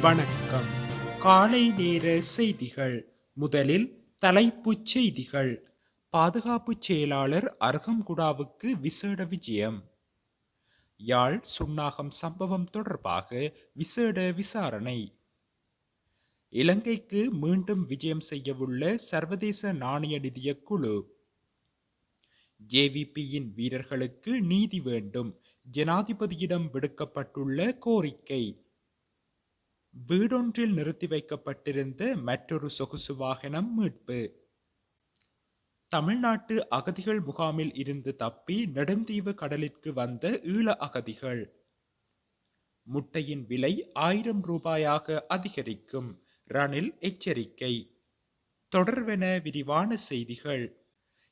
வணக்கம். காலை நேர செய்திகள். முதலில் தலைப்புச் செய்திகள். பாதுகாப்பு செயலாளர் அருகம்குடாவுக்கு விசேட விஜயம். யாழ் சுன்னாகம் சம்பவம் தொடர்பாக விசேட விசாரணை. இலங்கைக்கு மீண்டும் விஜயம் செய்யவுள்ள சர்வதேச நாணய நிதிய குழு. ஜேவிபியின் வீரர்களுக்கு நீதி வேண்டும். ஜனாதிபதியிடம் விடுக்கப்பட்டுள்ள கோரிக்கை. வீடொன்றில் நிறுத்தி வைக்கப்பட்டிருந்த மற்றொரு சொகுசு வாகனம் மீட்பு. தமிழ்நாட்டு அகதிகள் முகாமில் இருந்து தப்பி நெடுந்தீவு கடலிற்கு வந்த ஈழ அகதிகள். முட்டையின் விலை ஆயிரம் ரூபாயாக அதிகரிக்கும். ரணில் எச்சரிக்கை. தொடர்வென விரிவான செய்திகள்.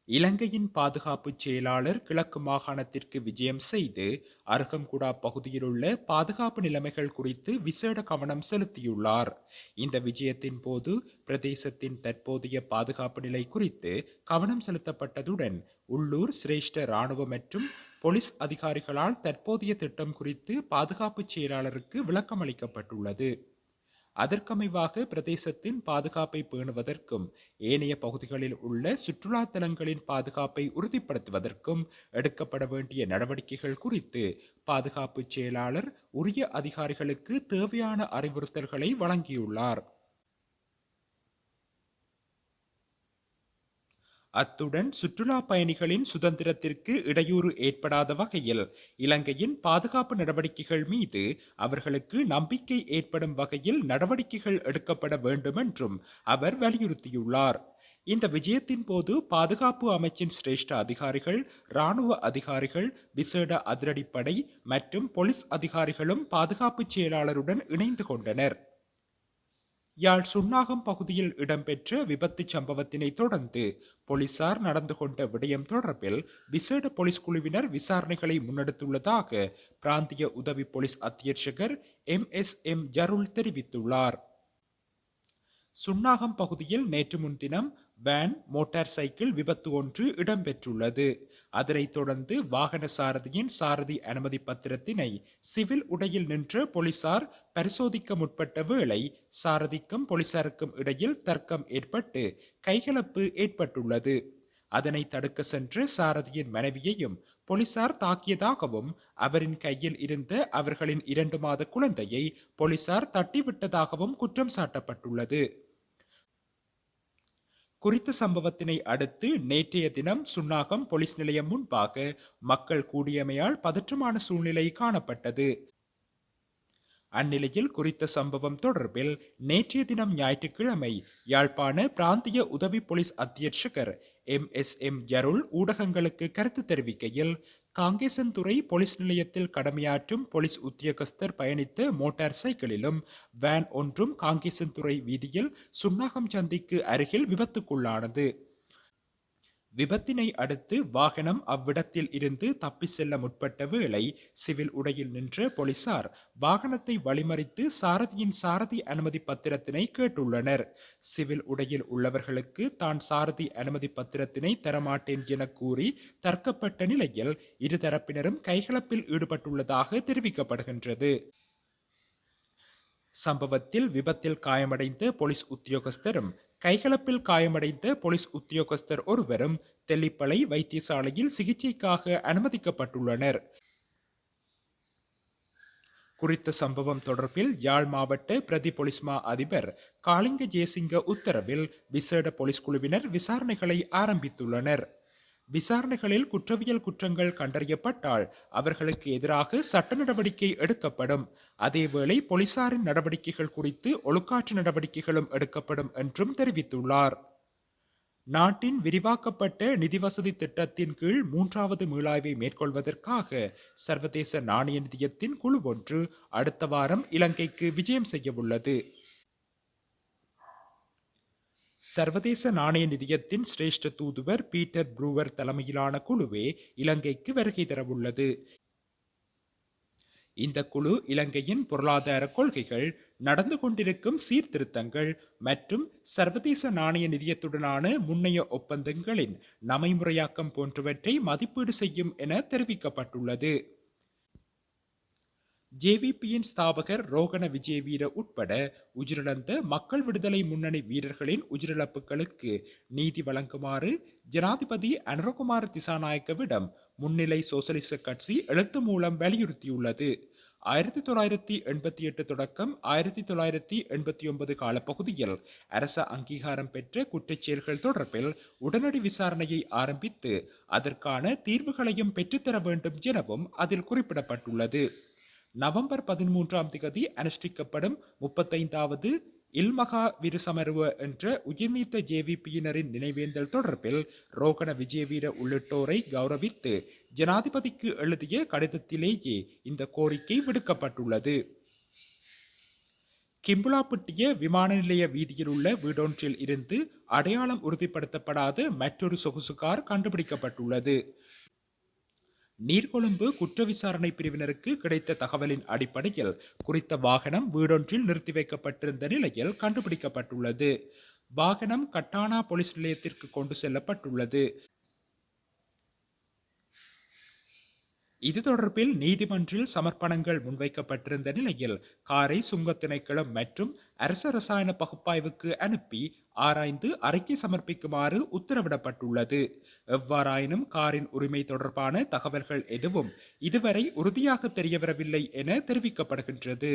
இலங்கையின் பாதுகாப்பு செயலாளர் கிழக்கு மாகாணத்திற்கு விஜயம் செய்து அருகம்குடா பகுதியிலுள்ள பாதுகாப்பு நிலைமைகள் குறித்து விசேட கவனம் செலுத்தியுள்ளார். இந்த விஜயத்தின் போது பிரதேசத்தின் தற்போதைய பாதுகாப்பு நிலை குறித்து கவனம் செலுத்தப்பட்டதுடன் உள்ளூர் சிரேஷ்ட இராணுவ மற்றும் போலீஸ் அதிகாரிகளால் தற்போதைய திட்டம் குறித்து பாதுகாப்பு செயலாளருக்கு விளக்கம் அளிக்கப்பட்டுள்ளது அதற்கமைவாக பிரதேசத்தின் பாதுகாப்பை பேணுவதற்கும் ஏனைய பகுதிகளில் உள்ள சுற்றுலா தலங்களின் பாதுகாப்பை உறுதிப்படுத்துவதற்கும் எடுக்கப்பட வேண்டிய நடவடிக்கைகள் குறித்து பாதுகாப்பு செயலாளர் உரிய அதிகாரிகளுக்கு தேவையான அறிவுறுத்தல்களை வழங்கியுள்ளார். அத்துடன் சுற்றுலா பயணிகளின் சுதந்திரத்திற்கு இடையூறு ஏற்படாத வகையில் இலங்கையின் பாதுகாப்பு நடவடிக்கைகள் மீது அவர்களுக்கு நம்பிக்கை ஏற்படும் வகையில் நடவடிக்கைகள் எடுக்கப்பட வேண்டும் என்றும் அவர் வலியுறுத்தியுள்ளார். இந்த விஜயத்தின் போது பாதுகாப்பு அமைச்சின் சிரேஷ்ட அதிகாரிகள் இராணுவ அதிகாரிகள் விசேட அதிரடிப்படை மற்றும் போலீஸ் அதிகாரிகளும் பாதுகாப்பு செயலாளருடன் இணைந்து கொண்டனர். யாழ் சுன்னாகம் பகுதியில் இடம்பெற்ற விபத்து சம்பவத்தினை தொடர்ந்து போலீசார் நடந்து கொண்ட விடயம் தொடர்பில் விசேட போலீஸ் குழுவினர் விசாரணைகளை முன்னெடுத்துள்ளதாக பிராந்திய உதவி போலீஸ் அத்தியட்சகர் எம் எஸ் எம் ஜருள் தெரிவித்துள்ளார். சுன்னாகம் பகுதியில் நேற்று முன்தினம் வேன் மோட்டார் சைக்கிள் விபத்து ஒன்று இடம்பெற்றுள்ளது. அதனைத் தொடர்ந்து வாகன சாரதியின் சாரதி அனுமதி பத்திரத்தினை சிவில் உடையில் நின்ற போலீசார் பரிசோதிக்க முற்பட்ட வேளை சாரதிக்கும் போலீசாருக்கும் இடையில் தர்க்கம் ஏற்பட்டு கைகலப்பு ஏற்பட்டுள்ளது. அதனை தடுக்க சென்ற சாரதியின் மனைவியையும் போலீசார் தாக்கியதாகவும் அவரின் கையில் இருந்த அவர்களின் இரண்டு மாத குழந்தையை போலீசார் தட்டிவிட்டதாகவும் குற்றம் சாட்டப்பட்டுள்ளது. குறித்த சம்பவத்தினை அடுத்து நேற்றைய தினம் சுன்னாகம் போலீஸ் நிலையம் முன்பாக மக்கள் கூடியமையால் பதற்றமான சூழ்நிலை காணப்பட்டது. அந்நிலையில் குறித்த சம்பவம் தொடர்பில் நேற்றைய தினம் ஞாயிற்றுக்கிழமை யாழ்ப்பாண பிராந்திய உதவி போலீஸ் அத்தியட்சகர் எம் எஸ் எம் ஜருள் ஊடகங்களுக்கு கருத்து தெரிவிக்கையில் காங்கேசன்துறை போலீஸ் நிலையத்தில் கடமையாற்றும் போலீஸ் உத்தியோகஸ்தர் பயணித்த மோட்டார் சைக்கிளிலும் வேன் ஒன்றும் காங்கேசன்துறை வீதியில் சுன்னாகம் சந்திக்கு அருகில் விபத்துக்குள்ளானது. விபத்தினை அடுத்து வாகனம் அவ்விடத்தில் இருந்து தப்பி செல்ல முற்பட்ட வேளை சிவில் உடையில் நின்ற போலீசார் வாகனத்தை வழிமறித்து சாரதியின் சாரதி அனுமதி பத்திரத்தினை கேட்டுள்ளனர். சிவில் உடையில் உள்ளவர்களுக்கு தான் சாரதி அனுமதி பத்திரத்தினை தரமாட்டேன் என கூறி தர்க்கப்பட்ட நிலையில் இருதரப்பினரும் கைகலப்பில் ஈடுபட்டுள்ளதாக தெரிவிக்கப்படுகின்றது. சம்பவத்தில் விபத்தில் காயமடைந்த போலீஸ் உத்தியோகஸ்தரும் கைகலப்பில் காயமடைந்த போலீஸ் உத்தியோகஸ்தர் ஒருவரும் தெல்லிப்பளை வைத்தியசாலையில் சிகிச்சைக்காக அனுமதிக்கப்பட்டுள்ளனர். குறித்த சம்பவம் தொடர்பில் யாழ் மாவட்ட பிரதி போலீஸ் மா அதிபர் காளிங்க ஜெயசிங்க உத்தரவில் விசேட போலீஸ் குழுவினர் விசாரணைகளை ஆரம்பித்துள்ளனர். விசாரணைகளில் குற்றவியல் குற்றங்கள் கண்டறியப்பட்டால் அவர்களுக்கு எதிராக சட்ட நடவடிக்கை எடுக்கப்படும். அதேவேளை போலீசாரின் நடவடிக்கைகள் குறித்து ஒழுக்காற்று நடவடிக்கைகளும் எடுக்கப்படும் என்றும் தெரிவித்துள்ளார். நாட்டின் விரிவாக்கப்பட்ட நிதி வசதி திட்டத்தின் கீழ் மூன்றாவது மீளாய்வை மேற்கொள்வதற்காக சர்வதேச நாணய நிதியத்தின் குழு ஒன்று அடுத்த வாரம் இலங்கைக்கு விஜயம் செய்யவுள்ளது. சர்வதேச நாணய நிதியத்தின் சிரேஷ்ட தூதுவர் பீட்டர் ப்ரூவர் தலைமையிலான குழுவே இலங்கைக்கு வருகை தரவுள்ளது. இந்த குழு இலங்கையின் பொருளாதார கொள்கைகள் நடந்து கொண்டிருக்கும் சீர்திருத்தங்கள் மற்றும் சர்வதேச நாணய நிதியத்துடனான முன்னைய ஒப்பந்தங்களின் நமைமுறையாக்கம் போன்றவற்றை மதிப்பீடு செய்யும் என தெரிவிக்கப்பட்டுள்ளது. ஜேவிபியின் ஸ்தாபகர் ரோகண விஜயவீர உட்பட உயிரிழந்த மக்கள் விடுதலை முன்னணி வீரர்களின் உயிரிழப்புகளுக்கு நீதி வழங்குமாறு ஜனாதிபதி அனுரகுமார் திசாநாயக்கவிடம் முன்னிலை சோசலிச கட்சி எழுத்து மூலம் வலியுறுத்தியுள்ளது. ஆயிரத்தி தொள்ளாயிரத்தி எண்பத்தி எட்டு தொடக்கம் ஆயிரத்தி தொள்ளாயிரத்தி எண்பத்தி ஒன்பது காலப்பகுதியில் அரச அங்கீகாரம் பெற்ற குற்றச்செயல்கள் தொடர்பில் உடனடி விசாரணையை ஆரம்பித்து அதற்கான தீர்வுகளையும் பெற்றுத்தர வேண்டும் எனவும் அதில் குறிப்பிடப்பட்டுள்ளது. நவம்பர் பதிமூன்றாம் திகதி அனுஷ்டிக்கப்படும் முப்பத்தைந்தாவது இல்மகா விருசமருவ என்ற உயிர்நீத்த ஜேவிபியினரின் நினைவேந்தல் தொடர்பில் ரோகண விஜயவீர உள்ளிட்டோரை கௌரவித்து ஜனாதிபதிக்கு எழுதிய கடிதத்திலேயே இந்த கோரிக்கை விடுக்கப்பட்டுள்ளது. கிம்புலாப்பட்டிய விமான நிலைய வீதியில் உள்ள வீடொன்றில் இருந்து அடையாளம் உறுதிப்படுத்தப்படாத மற்றொரு சொகுசு கார் கண்டுபிடிக்கப்பட்டுள்ளது. நீர்கொழும்பு குற்ற விசாரணை பிரிவினருக்கு கிடைத்த தகவலின் அடிப்படையில் குறித்த வாகனம் வீடொன்றில் நிறுத்தி வைக்கப்பட்டிருந்த நிலையில் கண்டுபிடிக்கப்பட்டுள்ளது. வாகனம் கட்டானா போலீஸ் நிலையத்திற்கு கொண்டு செல்லப்பட்டுள்ளது. இது தொடர்பில் நீதிமன்றில் சமர்ப்பணங்கள் முன்வைக்கப்பட்டிருந்த நிலையில் காரை சுங்கத் திணைக்களம் மற்றும் அரச ரசாயன பகுப்பாய்வுக்கு அனுப்பி ஆராய்ந்து அறிக்கை சமர்ப்பிக்குமாறு உத்தரவிடப்பட்டுள்ளது. எவ்வாறாயினும் காரின் உரிமை தொடர்பான தகவல்கள் எதுவும் இதுவரை உறுதியாக தெரியவரவில்லை என தெரிவிக்கப்படுகின்றது.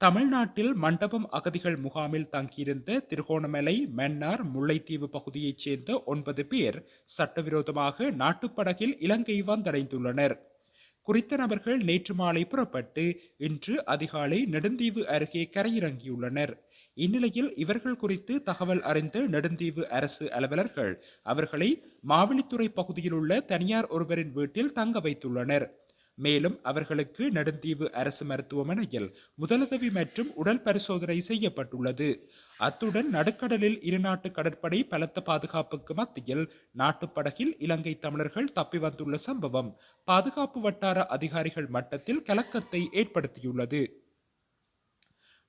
தமிழ்நாட்டில் மண்டபம் அகதிகள் முகாமில் தங்கியிருந்த திருகோணமலை மன்னார் முல்லைத்தீவு பகுதியைச் சேர்ந்த ஒன்பது பேர் சட்டவிரோதமாக நாட்டுப்படகில் இலங்கை வந்தடைந்துள்ளனர். குறித்த நபர்கள் நேற்று மாலை புறப்பட்டு இன்று அதிகாலை நெடுந்தீவு அருகே கரையிறங்கியுள்ளனர். இந்நிலையில் இவர்கள் குறித்து தகவல் அறிந்த நெடுந்தீவு அரசு அலுவலர்கள் அவர்களை மாவெளித்துறை பகுதியில் உள்ள தனியார் ஒருவரின் வீட்டில் தங்க வைத்துள்ளனர். மேலும் அவர்களுக்கு நெடுந்தீவு அரசு மருத்துவமனையில் முதலுதவி மற்றும் உடல் பரிசோதனை செய்யப்பட்டுள்ளது. அத்துடன் நடுக்கடலில் இருநாட்டு கடற்படை பலத்த பாதுகாப்புக்கு மத்தியில் நாட்டுப்படகில் இலங்கை தமிழர்கள் தப்பி வந்துள்ள சம்பவம் பாதுகாப்பு வட்டார அதிகாரிகள் மட்டத்தில் கலக்கத்தை ஏற்படுத்தியுள்ளது.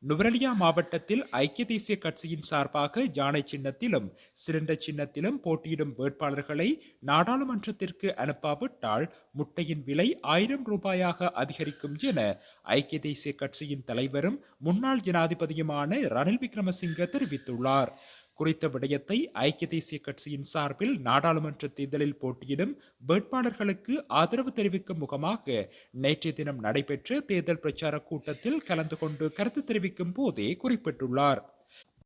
நுவரலியா மாவட்டத்தில் ஐக்கிய தேசிய கட்சியின் சார்பாக யானை சின்னத்திலும் சிறந்த சின்னத்திலும் போட்டியிடும் வேட்பாளர்களை நாடாளுமன்றத்திற்கு அனுப்பாவிட்டால் முட்டையின் விலை ஆயிரம் ரூபாயாக அதிகரிக்கும் என ஐக்கிய தேசிய கட்சியின் தலைவரும் முன்னாள் ஜனாதிபதியுமான ரணில் விக்ரமசிங்க தெரிவித்துள்ளார். குறித்த விடயத்தை ஐக்கிய தேசிய கட்சியின் சார்பில் நாடாளுமன்ற தேர்தலில் போட்டியிடும் வேட்பாளர்களுக்கு ஆதரவு தெரிவிக்கும் முகமாக நேற்றைய தினம் நடைபெற்ற தேர்தல் பிரச்சார கூட்டத்தில் கலந்து கொண்டு கருத்து தெரிவிக்கும் போதே குறிப்பிட்டுள்ளார்.